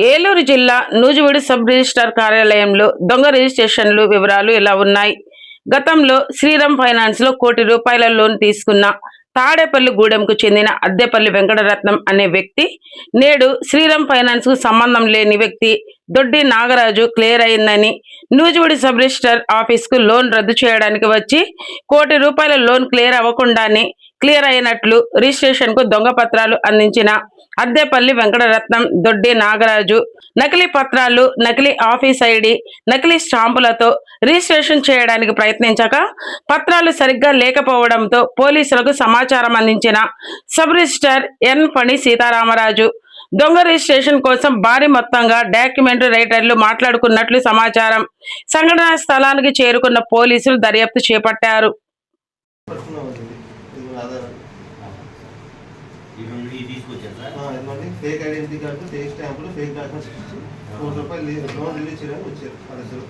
ఏలూరు జిల్లా Nuzvid sub registrar కార్యాలయంలో దొంగ రిజిస్ట్రేషన్లు వివరాలు ఇలా ఉన్నాయి? గతంలో శ్రీరామ్ ఫైనాన్స్లో కోటి రూపాయల లోన్ తీసుకున్న తాడేపల్లి గూడెంకు చెందిన అద్దెపల్లి వెంకటరత్నం అనే వ్యక్తి నేడు శ్రీరామ్ ఫైనాన్స్కు సంబంధం లేని వ్యక్తి దొడ్డి నాగరాజు క్లియర్ అయిందని నూజివీడు సబ్ రిజిస్టర్ ఆఫీస్కు లోన్ రద్దు చేయడానికి వచ్చి కోటి రూపాయల లోన్ క్లియర్ అవ్వకుండానే క్లియర్ అయినట్లు రిజిస్ట్రేషన్కు దొంగ పత్రాలు అందించిన అద్దెపల్లి వెంకటరత్నం దొడ్డి నాగరాజు నకిలీ పత్రాలు నకిలీ ఆఫీస్ ఐడి నకిలీ స్టాంపులతో రిజిస్ట్రేషన్ చేయడానికి ప్రయత్నించక పత్రాలు సరిగ్గా లేకపోవడంతో పోలీసులకు సమాచారం అందించిన సబ్ రిజిస్టర్ ఎన్ పని సీతారామరాజు దొంగ రిజిస్ట్రేషన్ కోసం భారీ మొత్తంగా డాక్యుమెంట్ రైటర్లు మాట్లాడుకున్నట్లు సమాచారం. సంఘటనా స్థలానికి చేరుకున్న పోలీసులు దర్యాప్తు చేపట్టారు పట్టుకున్నామండి ఇది ఆధార్ ఈ రెండు ఇవి తీసుకొచ్చారు సార్ ఆ, ఇదిగోండి ఫేక్ ఐడెంటిటీ కార్డు ఫేక్ స్టాంపులు ఫేక్ డాక్యుమెంట్స్ ఇచ్చి కోటి రూపాయలు లోన్ రిలీజ్ చేయడానికి వచ్చారు వాళ్ళిద్దరు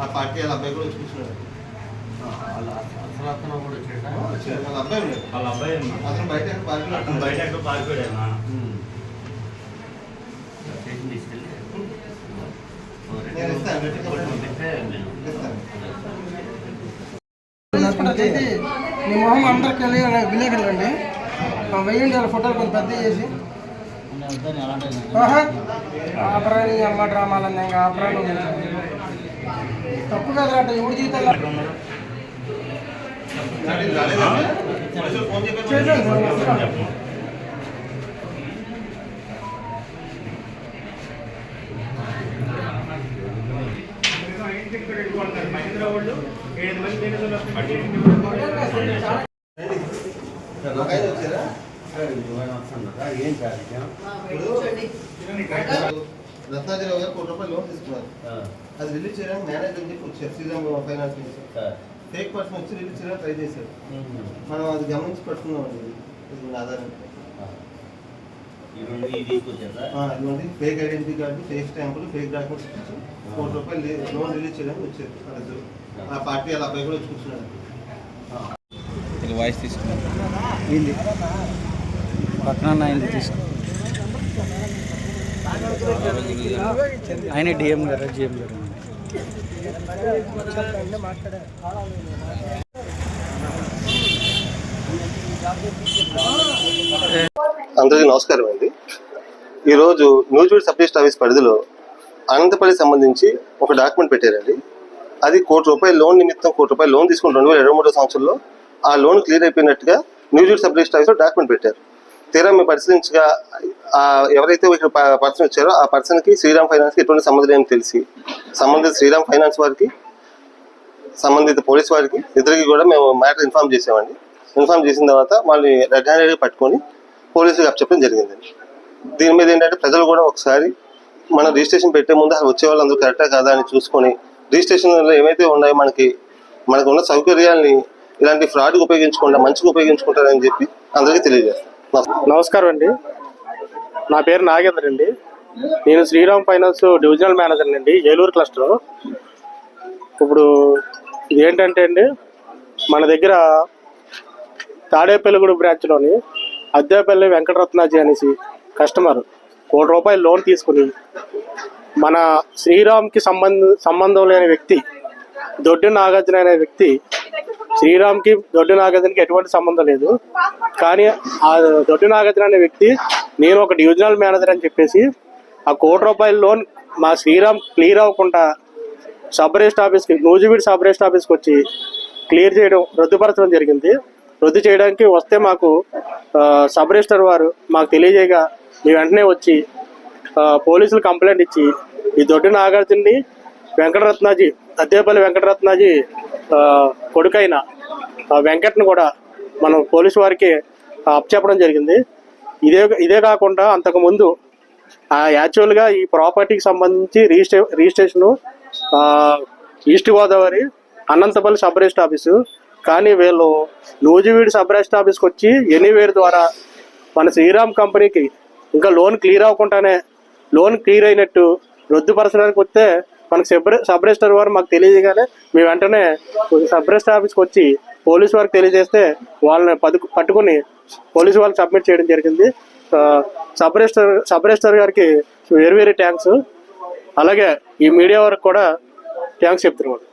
ఆ పార్టీ వాళ్ళ అబ్బాయి కూడా వచ్చి వాళ్ళ అసలు వచ్చారు వాళ్ళ అబ్బాయి ఉన్నాడు. వాళ్ళ అబ్బాయి. అతను బయట బయట నేను ఇస్తాను. అయితే నీ మొహం అందరికి విలేకరులు అండి. వెయ్యండి వాళ్ళ ఫోటోలు కొంచెం పెద్ద చేసి. ఆపరాని అమ్మ డ్రామాలన్నీ ఇంకా ఆపరాని తప్పు కదా అట్ట ఎవడు జీవితంలో. చెప్పు. రండి. ఒక ఆయన వచ్చారా రత్నాజరావు గారు కోటి రూపాయలు లోన్ తీసుకున్నారు. అది రిలీజ్ చేయడానికి మేనేజర్ అని చెప్పి వచ్చారు శ్రీరామ్ ఫైనాన్స్ నుంచి. ఫేక్ పర్సన్ వచ్చి రిలీజ్ చేయడానికి ట్రై చేశారు. మనం అది గమనించి పట్టుకున్నామండి ఇది. ఇది ఆధారం. ఆ. ఈ రెండు ఇవి తీసుకొచ్చారు సార్ ఆ, ఇదిగోండి. ఫేక్ ఐడెంటిటీ కార్డు ఫేక్ స్టాంపులు ఫేక్ డాక్యుమెంట్స్ ఇచ్చి కోటి రూపాయలు లోన్ రిలీజ్ చేయడానికి వచ్చారు ఆ. పార్టీ వాళ్ళ అబ్బాయి కూడా వచ్చి కూర్చున్నాడు. వాయిస్ తీసుకున్నాను. పక్కన ఆయనది తీసుకు ఆయన డిఎం గారు జిఎం గారు. అందరికీ నమస్కారం అండి. ఈరోజు న్యూజివీడ్ సబ్ ఆఫీస్ పరిధిలో అనంతపల్లి సంబంధించి ఒక డాక్యుమెంట్ పెట్టారండి. అది కోటి రూపాయల లోన్ నిమిత్తం కోటి రూపాయల లోన్ తీసుకుని రెండు వేల ఇరవై మూడో సంవత్సరంలో ఆ లోన్ క్లియర్ అయిపోయినట్టుగా న్యూజివీడ్ సబ్ ఆఫీస్లో డాక్యుమెంట్ పెట్టారు. తీరా మేము పరిశీలించగా ఎవరైతే ఇక్కడ పర్సన్ వచ్చారో ఆ పర్సన్కి శ్రీరామ్ ఫైనాన్స్కి ఎటువంటి సంబంధం లేని తెలిసి సంబంధిత శ్రీరామ్ ఫైనాన్స్ వారికి సంబంధిత పోలీస్ వారికి ఇద్దరికి కూడా మేము మ్యాటర్ ఇన్ఫార్మ్ చేసామండి. ఇన్ఫార్మ్ చేసిన తర్వాత వాళ్ళని రెడ్ హ్యాండెడ్గా పట్టుకొని పోలీసులకు అప్పచెప్పడం జరిగిందండి. దీని మీద ఏంటంటే ప్రజలు కూడా ఒకసారి మనం రిజిస్ట్రేషన్ పెట్టే ముందు అసలు వచ్చే వాళ్ళందరూ కరెక్టా కాదా అని చూసుకొని రిజిస్ట్రేషన్లో ఏమైతే ఉన్నాయో మనకి మనకు ఉన్న సౌకర్యాల్ని ఇలాంటి ఫ్రాడ్కి ఉపయోగించకుండా మంచిగా ఉపయోగించుకుంటారని చెప్పి అందరికీ తెలియజేస్తాం. నమస్కారం. అండి నా పేరు నాగేంద్ర అండి నేను శ్రీరామ్ ఫైనాన్స్ డివిజనల్ మేనేజర్ అండి ఏలూరు క్లస్టర్ ఇప్పుడు ఏంటంటే అండి మన దగ్గర తాడేపల్లిగూడ బ్రాంచ్లోని అద్దేపల్లి వెంకటరత్నాజీ అనేసి కస్టమర్ కోటి రూపాయలు లోన్ తీసుకుని మన శ్రీరామ్కి సంబంధ సంబంధం లేని వ్యక్తి దొడ్డి నాగార్జున అనే వ్యక్తి శ్రీరామ్కి దొడ్డి నాగార్జునకి ఎటువంటి సంబంధం లేదు. కానీ ఆ దొడ్డి నాగార్జున అనే వ్యక్తి నేను ఒక డివిజనల్ మేనేజర్ అని చెప్పేసి ఆ కోటి రూపాయల లోన్ మా శ్రీరామ్ క్లియర్ అవ్వకుండా సబ్ రిజిస్టర్ ఆఫీస్కి నూజివీడ్ సబ్ రిజిస్టర్ ఆఫీస్కి వచ్చి క్లియర్ చేయడం రద్దుపరచడం జరిగింది. రద్దు చేయడానికి వస్తే మాకు సబ్ రిజిస్టర్ వారు మాకు తెలియజేయగా మీ వెంటనే వచ్చి పోలీసులు కంప్లైంట్ ఇచ్చి ఈ దొడ్డి నాగార్జున్ని వెంకటరత్నాజీ అద్దేపల్లి వెంకటరత్నాజీ కొడుకైన వెంకట్ను కూడా మనం పోలీసు వారికి అప్పచెప్పడం జరిగింది. ఇదే ఇదే కాకుండా అంతకుముందు యాక్చువల్గా ఈ ప్రాపర్టీకి సంబంధించి రిజిస్ట్రే registration east Godavari Anantapalli sub register office. కానీ వీళ్ళు నూజివీడు సబ్ రిజిస్టర్ ఆఫీస్కి వచ్చి ఎనీవేర్ ద్వారా మన శ్రీరామ్ కంపెనీకి ఇంకా లోన్ క్లియర్ అవ్వకుండానే లోన్ క్లియర్ అయినట్టు రద్దుపరచడానికి వస్తే మనకు సబ్ సబ్ రిజిస్టర్ వారు మాకు తెలియజేయగానే మేము వెంటనే సబ్ రిజిస్టర్ ఆఫీస్కి వచ్చి పోలీసు వారికి తెలియజేస్తే వాళ్ళని పదు పట్టుకుని పోలీసు వాళ్ళకి సబ్మిట్ చేయడం జరిగింది. సబ్ రిజిస్టర్ సబ్ రిజిస్టర్ గారికి వేరు వేరే ట్యాంక్స్ అలాగే ఈ మీడియా వరకు కూడా ట్యాంక్స్ చెప్తున్నారు